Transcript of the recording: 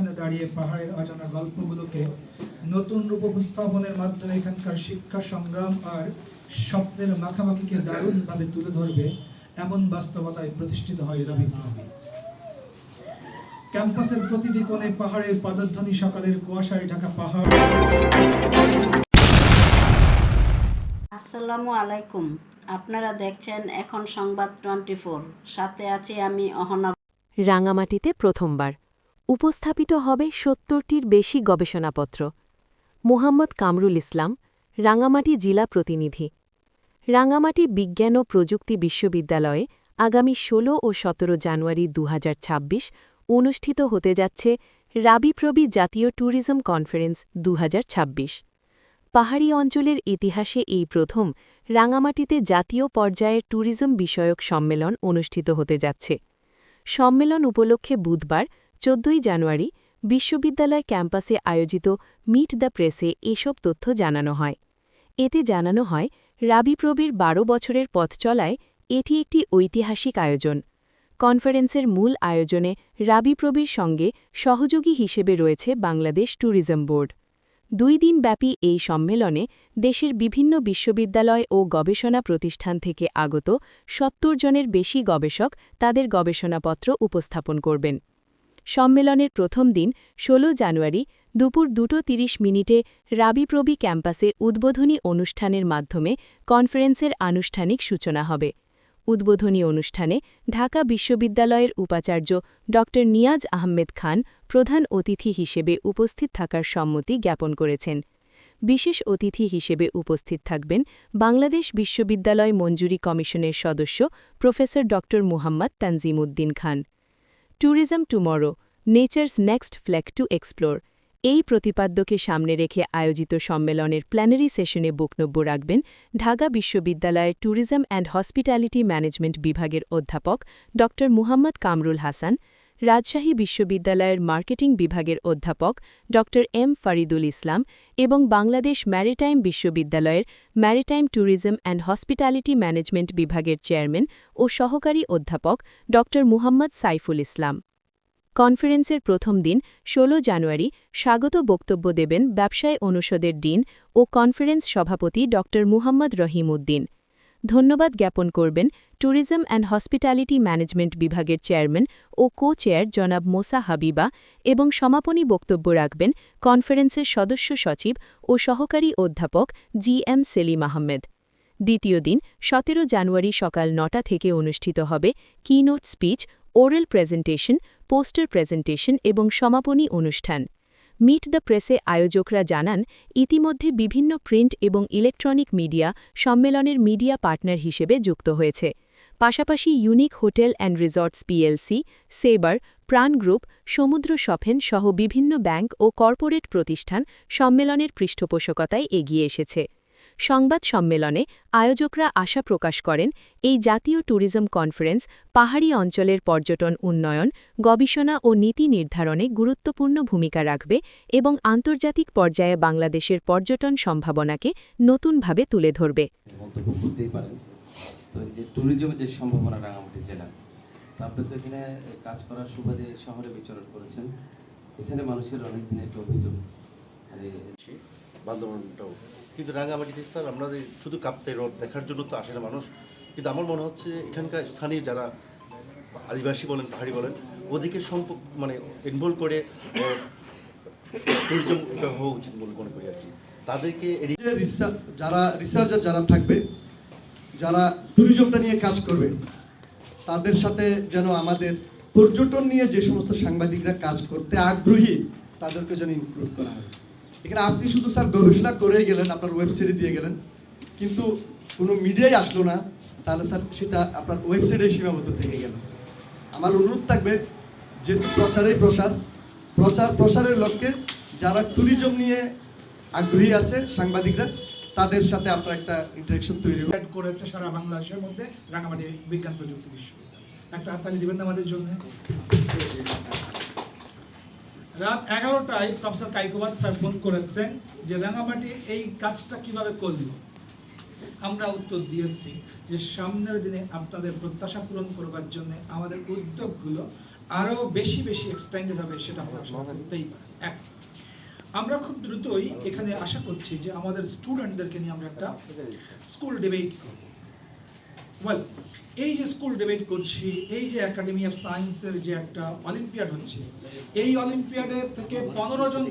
মাঝখানে দাঁড়িয়ে পাহাড়ের অজানা গল্পগুলোকে নতুন রূপ উপস্থাপনের মাধ্যমে এখানকার শিক্ষা সংগ্রাম আর স্বপ্নের মাখামাখিকে দারুণভাবে তুলে ধরবে এমন বাস্তবতায় প্রতিষ্ঠিত হয় রবীন্দ্রনাথ। ক্যাম্পাসের প্রতিটি কোণে পাহাড়ের পদধ্বনি সকালের কুয়াশায় ঢাকা পাহাড়। আসসালামু আলাইকুম। আপনারা দেখছেন এখন সংবাদ টোয়েন্টি ফোর। সাথে আছি আমি অহনা। রাঙামাটিতে প্রথমবার। উপস্থাপিত হবে সত্তরটির বেশি গবেষণাপত্র। মোহাম্মদ কামরুল ইসলাম রাঙামাটি জেলা প্রতিনিধি। রাঙামাটি বিজ্ঞান ও প্রযুক্তি বিশ্ববিদ্যালয়ে আগামী ১৬ ও ১৭ জানুয়ারি দু হাজার ছাব্বিশ অনুষ্ঠিত হতে যাচ্ছে রাবিপ্রবি জাতীয় ট্যুরিজম কনফারেন্স দু হাজার ছাব্বিশ। পাহাড়ি অঞ্চলের ইতিহাসে এই প্রথম রাঙামাটিতে জাতীয় পর্যায়ের ট্যুরিজম বিষয়ক সম্মেলন অনুষ্ঠিত হতে যাচ্ছে। সম্মেলন উপলক্ষে বুধবার চোদ্দই জানুয়ারি বিশ্ববিদ্যালয় ক্যাম্পাসে আয়োজিত মিট দ্য প্রেসে এসব তথ্য জানানো হয়। এতে জানানো হয়, রাবি রাবিপ্রবির বারো বছরের পথ চলায় এটি একটি ঐতিহাসিক আয়োজন। কনফারেন্সের মূল আয়োজনে রাবি রাবিপ্রবির সঙ্গে সহযোগী হিসেবে রয়েছে বাংলাদেশ ট্যুরিজম বোর্ড। দুই দিনব্যাপী এই সম্মেলনে দেশের বিভিন্ন বিশ্ববিদ্যালয় ও গবেষণা প্রতিষ্ঠান থেকে আগত সত্তর জনের বেশি গবেষক তাদের গবেষণাপত্র উপস্থাপন করবেন। সম্মেলনের প্রথম দিন ১৬ জানুয়ারি, দুপুর দুটো তিরিশ মিনিটে রাবিপ্রবি ক্যাম্পাসে উদ্বোধনী অনুষ্ঠানের মাধ্যমে কনফারেন্সের আনুষ্ঠানিক সূচনা হবে। উদ্বোধনী অনুষ্ঠানে ঢাকা বিশ্ববিদ্যালয়ের উপাচার্য ড নিয়াজ আহমেদ খান প্রধান অতিথি হিসেবে উপস্থিত থাকার সম্মতি জ্ঞাপন করেছেন। বিশেষ অতিথি হিসেবে উপস্থিত থাকবেন বাংলাদেশ বিশ্ববিদ্যালয় মঞ্জুরি কমিশনের সদস্য প্রফেসর ড Muhammad Tanzim Uddin Khan. Tourism tomorrow nature's next flag to explore এই প্রতিপাদ্যকে সামনে রেখে আয়োজিত সম্মেলনের প্ল্যানারি সেশনে বক্তব্য রাখবেন ঢাকা বিশ্ববিদ্যালয়ের ট্যুরিজম অ্যান্ড হসপিটালিটি ম্যানেজমেন্ট বিভাগের অধ্যাপক ড মুহাম্মদ কামরুল হাসান রাজশাহী বিশ্ববিদ্যালয়ের মার্কেটিং বিভাগের অধ্যাপক ড এম ফারিদুল ইসলাম এবং বাংলাদেশ ম্যারিটাইম বিশ্ববিদ্যালয়ের maritime tourism and hospitality management বিভাগের চেয়ারম্যান ও সহকারী অধ্যাপক ড মুহাম্মদ সাইফুল ইসলাম। কনফারেন্সের প্রথম দিন ১৬ জানুয়ারি, স্বাগত বক্তব্য দেবেন ব্যবসায় অনুষদের ডিন ও কনফারেন্স সভাপতি ড মুহাম্মদ রহিম উদ্দিন ধন্যবাদ জ্ঞাপন করবেন ট্যুরিজম অ্যান্ড হসপিটালিটি ম্যানেজমেন্ট বিভাগের চেয়ারম্যান ও কো চেয়ার জনাব মোসা হাবিবা এবং সমাপনী বক্তব্য রাখবেন কনফারেন্সের সদস্য সচিব ও সহকারী অধ্যাপক জি এম সেলিম আহমেদ। দ্বিতীয় দিন, সতেরো জানুয়ারি সকাল নটা থেকে অনুষ্ঠিত হবে keynote speech oral presentation poster presentation এবং সমাপনী অনুষ্ঠান। মিট দ্য প্রেসে আয়োজকরা জানান, ইতিমধ্যে বিভিন্ন প্রিন্ট এবং ইলেকট্রনিক মিডিয়া সম্মেলনের মিডিয়া পার্টনার হিসেবে যুক্ত হয়েছে। পাশাপাশি unique hotel and resorts PLC, সেবার, প্রাণ গ্রুপ, সমুদ্র সফেন সহ বিভিন্ন ব্যাংক ও কর্পোরেট প্রতিষ্ঠান সম্মেলনের পৃষ্ঠপোষকতায় এগিয়ে এসেছে। সংবাদ সম্মেলনে আয়োজকরা আশা প্রকাশ করেন এই জাতীয় ট্যুরিজম কনফারেন্স পাহাড়ি অঞ্চলের পর্যটন উন্নয়ন গবেষণা ও নীতি নির্ধারণে গুরুত্বপূর্ণ ভূমিকা রাখবে এবং আন্তর্জাতিক পর্যায়ে বাংলাদেশের পর্যটন সম্ভাবনাকে নতুনভাবে তুলে ধরবে। মন্তব্য করতেই পারেন। তো এই যে ট্যুরিজমের যে সম্ভাবনা রাঙামাটি জেলা আপনি তো এখানে কাজ করার সুবাদে শহরে বিচরণ করেছেন। এখানে মানুষের অনেক দিনের একটা অভিযোগ। মানে বান্দরবানটাও। কিন্তু রাঙামাটিতে স্যার, আমরা শুধু কাপ্তাই রোড দেখার জন্য তো আসে না মানুষ, কিন্তু আমার মনে হচ্ছে এখানকার স্থানীয় যারা আদিবাসী বলেন, পাহাড়ি বলেন, ওদেরকে সম্পর্ক মানে ইনভলভ করে ট্যুরিজম হওয়া উচিত বলে মনে করি আর কি। তাদেরকে যারা রিসার্চার যারা থাকবে, যারা ট্যুরিজমটা নিয়ে কাজ করবে, তাদের সাথে যেন আমাদের পর্যটন নিয়ে যে সমস্ত সাংবাদিকরা কাজ করতে আগ্রহী, তাদেরকে যেন ইনক্লুড করা হয়। এখানে আপনি শুধু স্যার গবেষণা করে গেলেন, আপনার ওয়েবসাইটে দিয়ে গেলেন। কিন্তু কোনো মিডিয়ায় আসলো না, তাহলে স্যার সেটা আপনার ওয়েবসাইটে সীমাবদ্ধ থেকে গেল। আমার অনুরোধ থাকবে, যেহেতু প্রচারেই প্রসার, প্রচার, প্রসারের লক্ষ্যে যারা ট্যুরিজম নিয়ে আগ্রহী আছে, সাংবাদিকরা, তাদের সাথে আপনার একটা ইন্টারেকশন তৈরি করেছে সারা বাংলাদেশের মধ্যে রাঙামাটি বিজ্ঞান প্রযুক্তি বিশ্ববিদ্যালয়। একটা হাততালি দিবেন আমাদের জন্য? রাত এগারোটায় প্রফেসর কাইকোবাদ স্যার ফোন করেছেন যে রাঙামাটি এই কাজটা কীভাবে করল। আমরা উত্তর দিয়েছি যে সামনের দিনে আপনাদের প্রত্যাশা পূরণ করবার জন্য আমাদের উদ্যোগগুলো আরও বেশি বেশি এক্সটেন্ডেড হবে সেটা আমরা আশা করতেই এক, আমরা খুব দ্রুতই এখানে আশা করছি যে আমাদের স্টুডেন্টদেরকে নিয়ে আমরা একটা স্কুল ডিবেট ওয়েল এই যে স্কুল ডিবেট করছি, এই যে একাডেমি অফ সায়েন্সের যে একটা অলিম্পিয়াড হচ্ছে, এই অলিম্পিয়াডের থেকে পনেরো জন